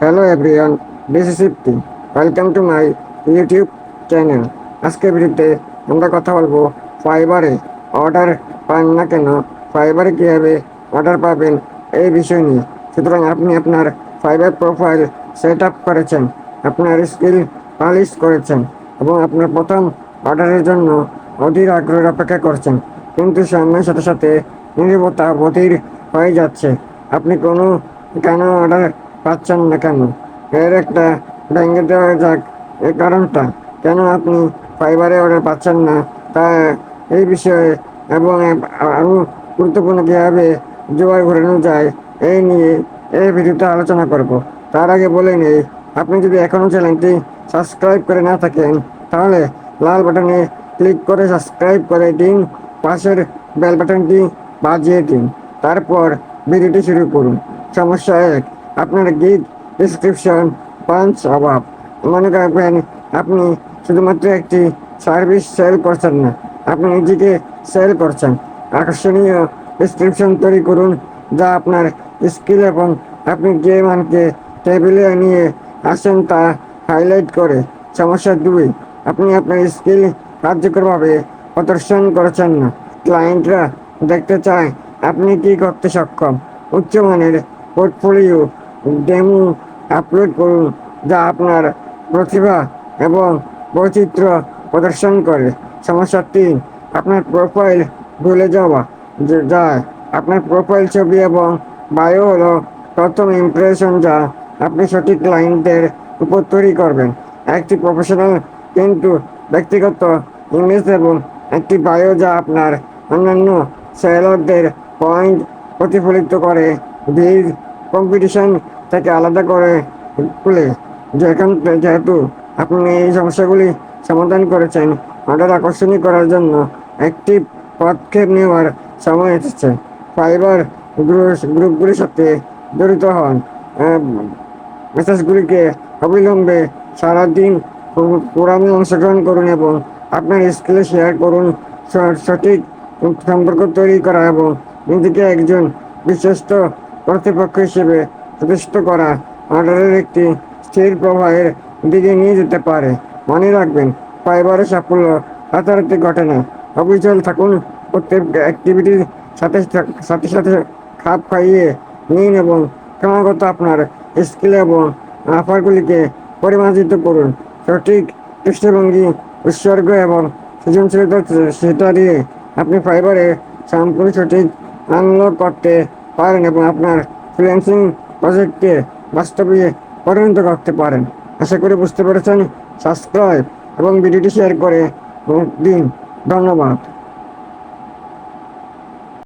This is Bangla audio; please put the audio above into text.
Hello everyone this is Ifti welcome to my YouTube channel আজকের ভিডিওতে আমরা কথা বলব ফাইবারে অর্ডার পান না কেন, ফাইবারে কীভাবে অর্ডার পাবেন এই বিষয় নিয়ে। সুতরাং আপনি আপনার ফাইবার প্রোফাইল সেট আপ করেছেন, আপনার স্কিল পালিশ করেছেন এবং আপনার প্রথম অর্ডারের জন্য অধীর আগ্রহের অপেক্ষা করছেন। কিন্তু সময়ের সাথে সাথে নিরবতা বধির হয়ে যাচ্ছে। আপনি কোনো কেন অর্ডার পাচ্ছেন না কেন? এর একটা ভেঙে দেওয়া যাক এই কারণটা। কেন আপনি ফাইবারে অর্ডার পাচ্ছেন না? তা এই বিষয়ে এবং আরও গুরুত্বপূর্ণ কীভাবে জোয়ার ঘোরানো যায় এই নিয়ে এই ভিডিওতে আলোচনা করব। তার আগে বলে নেই, আপনি যদি এখনও চ্যানেলটি সাবস্ক্রাইব করে না থাকেন, তাহলে লাল বাটনে ক্লিক করে সাবস্ক্রাইব করে দিন, পাশের বেল বাটনটি বাজিয়ে দিন। তারপর ভিডিওটি শুরু করুন। সমস্যা এক আপনার গিগ ডিসক্রিপশন পাঞ্চ অভাব। মনে রাখবেন, আপনি শুধুমাত্র একটি সার্ভিস সেল করছেন না, আপনি নিজেকে সেল করছেন। আকর্ষণীয় ডিসক্রিপশন তৈরি করুন, যা আপনার স্কিল এবং আপনি যে মানকে টেবিলে নিয়ে আসেন তা হাইলাইট করে। সমস্যা দুই, আপনি আপনার স্কিল কার্যকরভাবে প্রদর্শন করেছেন না। ক্লায়েন্টরা দেখতে চায়, আপনি কি করতে সক্ষম? উচ্চমানের পোর্টফোলিও ডেমো আপলোড করুন, যা আপনার প্রতিভা এবং বৈচিত্র্য প্রদর্শন করে। সমস্যা তিন আপনার প্রোফাইল ভুলে যাওয়া যায় আপনার প্রোফাইল ছবি এবং বায়ো হলো প্রথম ইমপ্রেশন যা আপনি সঠিক ক্লায়েন্টদের উপর তৈরি করবেন। একটি প্রফেশনাল কিন্তু ব্যক্তিগত ইমেজ এবং একটি বায়ো যা আপনার অন্যান্য সেলারদের পয়েন্ট প্রতিফলিত করে। ভিড় কম্পিটিশন থেকে আলাদা করে খুলে যেখান যেহেতু আপনি এই সমস্যাগুলি সমাধান করেছেন অর্ডার আকর্ষণীয় করার জন্য একটি পদক্ষেপ নেওয়ার সময় এসেছে। ফাইবার গ্রুপ গ্রুপগুলির সাথে জড়িত হন। মেসেজগুলিকে অবিলম্বে সারাদিন পুরানো অংশগ্রহণ করুন এবং আপনার স্কিলে শেয়ার করুন। সঠিক সম্পর্ক তৈরি করা এবং নিজেকে একজন বিশ্বস্ত কর্তৃপক্ষ হিসেবে প্রতিষ্ঠিত করা অর্ডারের একটি স্থির প্রবাহের দিকে নিয়ে যেতে পারে। মনে রাখবেন ফাইবারের সাফল্য রাতারাতি ঘটে না। অবিচল থাকুন, প্রত্যেক অ্যাক্টিভিটির সাথে সাথে সাথে খাপ খাইয়ে নিন এবং ক্রমাগত আপনার স্কিল এবং অফারগুলিকে পরিমার্জিত করুন। সঠিক দৃষ্টিভঙ্গি উৎসর্গ এবং সৃজনশীলতা সেটা দিয়ে আপনি ফাইবারে সম্পূর্ণ সঠিক আনলক করতে পারেন এবং আপনার ফ্রিল্যান্সিং প্রজেক্টকে বাস্তবে পরিণত করতে পারেন। আশা করি বুঝতে পেরেছেন। সাবস্ক্রাইব এবং ভিডিওটি শেয়ার করে দিন। ধন্যবাদ।